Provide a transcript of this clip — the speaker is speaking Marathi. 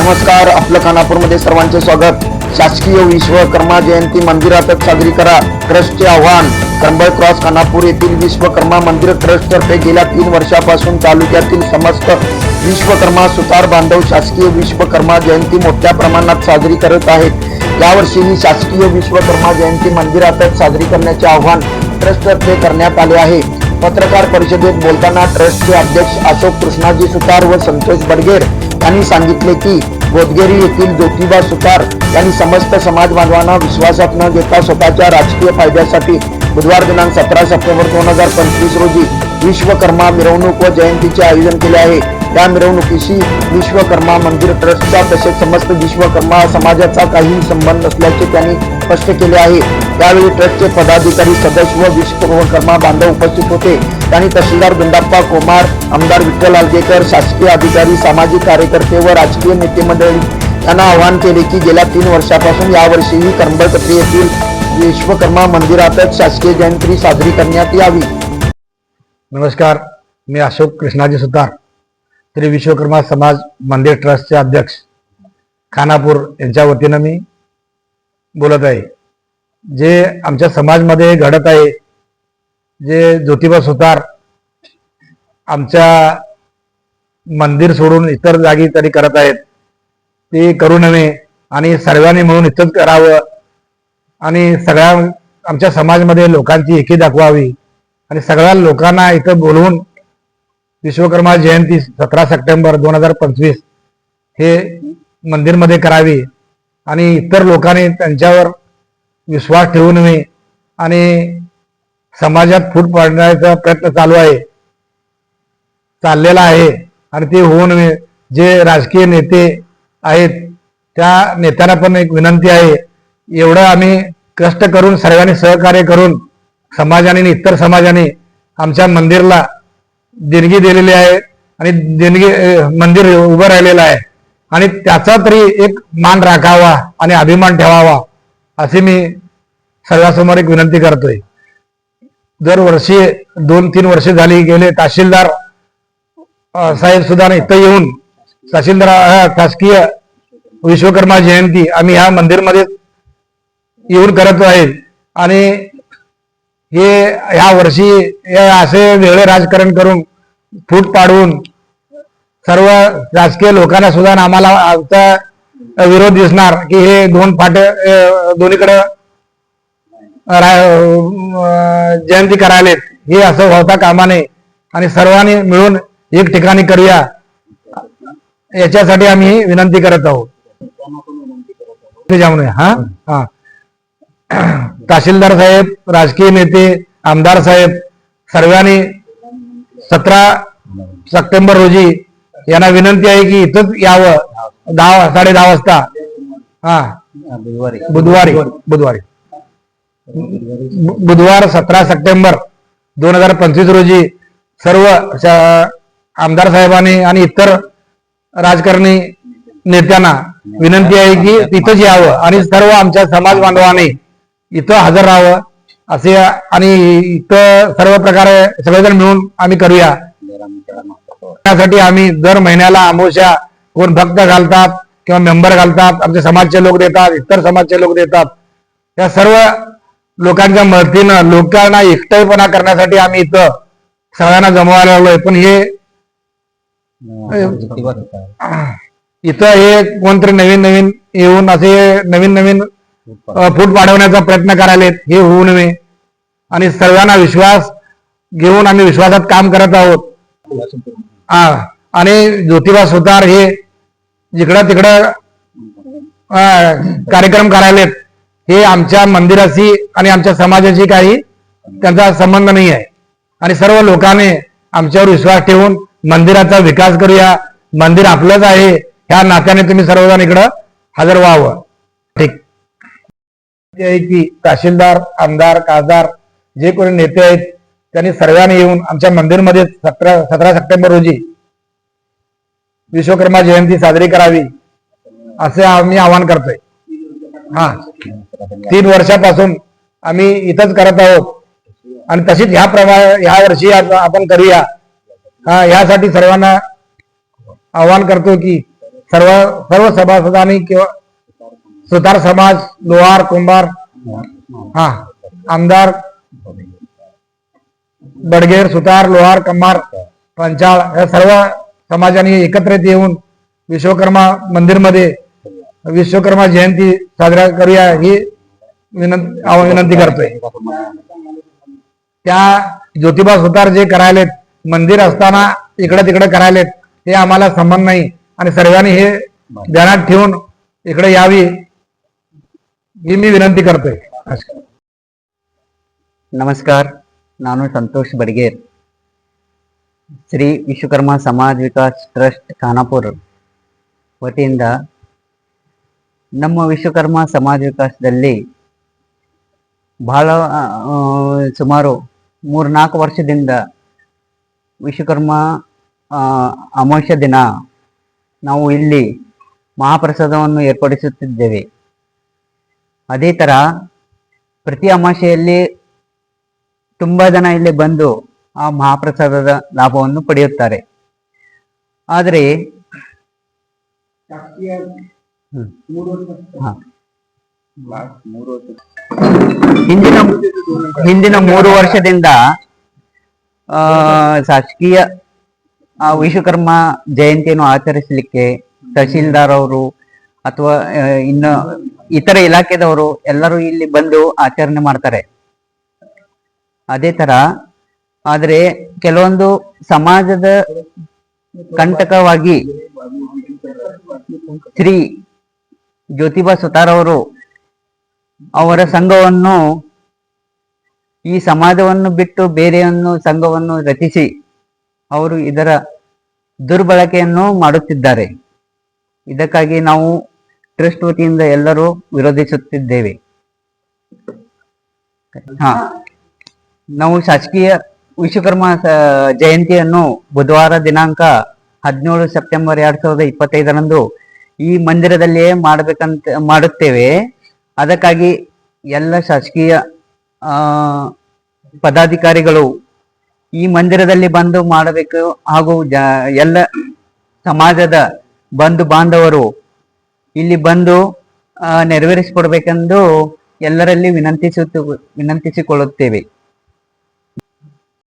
नमस्कार आपलं खानापूरमध्ये सर्वांचे स्वागत. शासकीय विश्वकर्मा जयंती मंदिरातच साजरी करा. ट्रस्टचे आव्हान कंबळ क्रॉस खानापूर येथील विश्वकर्मा मंदिर ट्रस्टतर्फे गेल्या तीन वर्षापासून तालुक्यातील समस्त विश्वकर्मा सुतार बांधव शासकीय विश्वकर्मा जयंती मोठ्या प्रमाणात साजरी करत आहेत. यावर्षी ही शासकीय विश्वकर्मा जयंती मंदिरातच साजरी करण्याचे आव्हान ट्रस्टतर्फे करण्यात आले आहे. पत्रकार परिषदेत बोलताना ट्रस्टचे अध्यक्ष अशोक कृष्णाजी सुतार व संतोष बडगेर त्यांनी सांगितले की बोधगेरी येथील ज्योतिबा सुतार यांनी समस्त समाज बांधवांना विश्वासात न घेता स्वतःच्या राजकीय फायद्यासाठी बुधवार दिनांक सतरा सप्टेंबर दोन हजार पंचवीस रोजी विश्वकर्मा मिरवणूक व जयंतीचे आयोजन केले आहे. त्या मिरवणुकीशी विश्वकर्मा मंदिर ट्रस्टचा तसेच समस्त विश्वकर्मा समाजाचा काही संबंध नसल्याचे त्यांनी स्पष्ट केले आहे. त्यावेळी ट्रस्टचे पदाधिकारी सदस्य व विश्वकर्मा बांधव उपस्थित होते. त्यांनी तहसीलदार गुंडाप्पा कुमार आमदार विठ्ठल आलगेकर शासकीय अधिकारी सामाजिक कार्यकर्ते व राजकीय नेते मंडळी यांना आवाहन केले की गेल्या तीन वर्षापासून यावर्षीही कर्मकत्री येथील विश्वकर्मा मंदिरातच शासकीय जयंती साजरी करण्यात यावी. नमस्कार. मी अशोक कृष्णाजी सुतार श्री विश्वकर्मा समाज मंदिर ट्रस्टचे अध्यक्ष. खानापूर यांच्या वतीनं मी बोलत आहे. जे आमच्या समाजमध्ये घडत आहे जे ज्योतिबा सुतार आमच्या मंदिर सोडून इतर जागी तरी करत आहेत ते करू नये आणि सर्वांनी मिळून इथंच करावं आणि सगळ्या आमच्या समाजमध्ये लोकांची एकी दाखवावी आणि सगळ्या लोकांना इथं बोलवून विश्वकर्मा जयंती सतरा सप्टेंबर दोन हजार पंचवीस हे मंदिरमध्ये करावी. आणि इतर लोकांनी त्यांच्यावर विश्वास ठेवू नये. आणि समाजात फूट पाडण्याचा प्रयत्न चालू आहे. चाललेला आहे आणि ते होऊ नये. जे राजकीय नेते आहेत त्या नेत्यांना पण एक विनंती आहे. एवढं आम्ही कष्ट करून सर्वांनी सहकार्य करून समाजाने आणि इतर समाजाने आमच्या मंदिरला देणगी दिलेली आहे. आणि देणगी मंदिर उभं राहिलेलं आहे. आणि त्याचा तरी एक मान राखावा आणि अभिमान ठेवावा अशी मी सर्वांसमोर एक विनंती करतोय. दरवर्षी दोन तीन वर्ष झाली गेले तहसीलदार साहेब सुद्धा इथं येऊन तहसीलदार शासकीय विश्वकर्मा जयंती आम्ही ह्या मंदिरमध्ये येऊन करत आहे. आणि हे ह्या वर्षी हे असे वेगळे राजकारण करून फूट पाडून सर्व राजकीय लोकांना सुद्धा आम्हाला आमचा विरोध दिसणार की हे दोन फाटे दोन्हीकडे रा- जयंती करायलेत. हे असं होता कामा नये. आणि सर्वांनी मिळून एक ठिकाणी करूया. याच्यासाठी आम्ही विनंती करत आहोत. हा? हा. तहसीलदार साहेब राजकीय नेते आमदार साहेब सर्वांनी सतरा सप्टेंबर रोजी यांना विनंती आहे की इथंच यावं. दहा साडे दहा वाजता. हा. बुधवारी. बुधवारी. बुधवार सतरा सप्टेंबर दोन हजार पंचवीस रोजी सर्व आमदार साहेबांनी आणि इतर राजकारणी नेत्यांना विनंती आहे की तिथंच यावं आणि सर्व आमच्या समाज बांधवांनी इथं हजर राहावं. असे आणि इथं सर्व प्रकारे सगळेजण मिळून आम्ही करूया. त्यासाठी आम्ही दर महिन्याला अमावस्या कोण भक्त घालतात किंवा मेंबर घालतात आमचे समाजचे लोक देतात इतर समाजचे लोक देतात. या सर्व लोकांच्या मदतीनं लोकांना एकटेपणा करण्यासाठी आम्ही इथं सगळ्यांना जमवायला लागलोय. पण हे इथं हे कोणतरी नवीन नवीन येऊन असे नवीन नवीन फूट वाढवण्याचा प्रयत्न करायलेत. हे होऊ नये. आणि सर्वांना विश्वास घेऊन आम्ही विश्वासात काम करत आहोत. हा आणि ज्योतिबा सुतार हे जिकडं तिकडं कार्यक्रम करायलेत हे आमच्या मंदिराशी आणि आमच्या समाजाशी काही त्यांचा संबंध नाही आहे आणि सर्व लोकांनी आमच्यावर विश्वास ठेवून मंदिराचा विकास करूया. मंदिर आपलंच आहे. ह्या नात्याने तुम्ही सर्वजण इकडं हजर व्हावं. ठीक. आहे की तहसीलदार आमदार खासदार जे कोणी नेते आहेत त्यांनी सर्वांनी येऊन आमच्या मंदिरमध्ये सतरा सतरा सप्टेंबर रोजी विश्वकर्मा जयंती साजरी करावी असे आम्ही आवाहन करतोय. हा. तीन वर्षापासून आम्ही इथंच करत आहोत. आणि तशीच ह्या प्रमाणे ह्या वर्षी आपण करूया. हा ह्यासाठी सर्वांना आवाहन करतो की सर्व सर्व सभासदांनी किंवा सुतार समाज लोहार कुंभार हा आमदार बडगेर सुतार लोहार कमार पंचाळ या सर्व समाजाने एकत्रित येऊन विश्वकर्मा मंदिरमध्ये विश्वकर्मा जयंती साजरा करूया ही विनंती विनंती करतोय. त्या ज्योतिबा सुतार जे करायलेत मंदिर असताना इकडे तिकडे करायलेत हे आम्हाला संबंध नाही. आणि सर्वांनी हे ध्यानात ठेवून इकडे यावी ही मी विनंती करतोय. नमस्कार. ನಾನು ಸಂತೋಷ್ ಬಡಿಗೇರ್. ಶ್ರೀ ವಿಶ್ವಕರ್ಮ ಸಮಾಜ ವಿಕಾಸ್ ಟ್ರಸ್ಟ್ ಖಾನಾಪುರ್ ವತಿಯಿಂದ ನಮ್ಮ ವಿಶ್ವಕರ್ಮ ಸಮಾಜ ವಿಕಾಸದಲ್ಲಿ ಬಹಳ ಸುಮಾರು ಮೂರು ಸುಮಾರು ಮೂರ್ನಾಲ್ಕು ವರ್ಷದಿಂದ ವಿಶ್ವಕರ್ಮ ಅಮಾವಾಸ್ಯ ದಿನ ನಾವು ಇಲ್ಲಿ ಮಹಾಪ್ರಸಾದವನ್ನು ಏರ್ಪಡಿಸುತ್ತಿದ್ದೇವೆ. ಅದೇ ಥರ ಪ್ರತಿ ಅಮಾವಾಸ್ಯೆಯಲ್ಲಿ ತುಂಬಾ ಜನ ಇಲ್ಲಿ ಬಂದು ಆ ಮಹಾಪ್ರಸಾದದ ಲಾಭವನ್ನು ಪಡೆಯುತ್ತಾರೆ. ಆದರೆ. ಹಿಂದಿನ ಹಿಂದಿನ ಮೂರು ವರ್ಷದಿಂದ, ಆ, ಶಾಸಕೀಯ, ಆ, ವಿಶ್ವಕರ್ಮ ಜಯಂತಿಯನ್ನು ಆಚರಿಸಲಿಕ್ಕೆ ತಹಶೀಲ್ದಾರ್ ಅವರು ಅಥವಾ ಇನ್ನು ಇತರ ಇಲಾಖೆದವರು ಎಲ್ಲರೂ ಇಲ್ಲಿ ಬಂದು ಆಚರಣೆ ಮಾಡ್ತಾರೆ. ಅದೇ ತರ, ಆದರೆ ಕೆಲವೊಂದು ಸಮಾಜದ ಕಂಟಕವಾಗಿ ಶ್ರೀ ಜ್ಯೋತಿಬಾ ಸುತಾರ್ ಅವರು ಅವರ ಸಂಘವನ್ನು, ಈ ಸಮಾಜವನ್ನು ಬಿಟ್ಟು ಬೇರೆಯನ್ನು ಸಂಘವನ್ನು ರಚಿಸಿ ಅವರು ಇದರ ದುರ್ಬಳಕೆಯನ್ನು ಮಾಡುತ್ತಿದ್ದಾರೆ. ಇದಕ್ಕಾಗಿ ನಾವು ಟ್ರಸ್ಟ್ ವತಿಯಿಂದ ಎಲ್ಲರೂ ವಿರೋಧಿಸುತ್ತಿದ್ದೇವೆ. ಹಾ. ನಾವು ಶಾಸಕೀಯ ವಿಶ್ವಕರ್ಮ ಜಯಂತಿಯನ್ನು ಬುಧವಾರ ದಿನಾಂಕ ಹದಿನೇಳು ಸೆಪ್ಟೆಂಬರ್ ಎರಡ್ ಸಾವಿರದ ಇಪ್ಪತ್ತೈದರಂದು ಈ ಮಂದಿರದಲ್ಲಿಯೇ ಮಾಡಬೇಕಂತ, ಮಾಡುತ್ತೇವೆ. ಅದಕ್ಕಾಗಿ ಎಲ್ಲ ಶಾಸಕೀಯ ಪದಾಧಿಕಾರಿಗಳು ಈ ಮಂದಿರದಲ್ಲಿ ಬಂದು ಮಾಡಬೇಕು ಹಾಗೂ ಎಲ್ಲ ಸಮಾಜದ ಬಂಧು ಬಾಂಧವರು ಇಲ್ಲಿ ಬಂದು ನೆರವೇರಿಸಿಕೊಡ್ಬೇಕೆಂದು ಎಲ್ಲರಲ್ಲಿ ವಿನಂತಿಸುತ್ತ, ವಿನಂತಿಸಿಕೊಳ್ಳುತ್ತೇವೆ.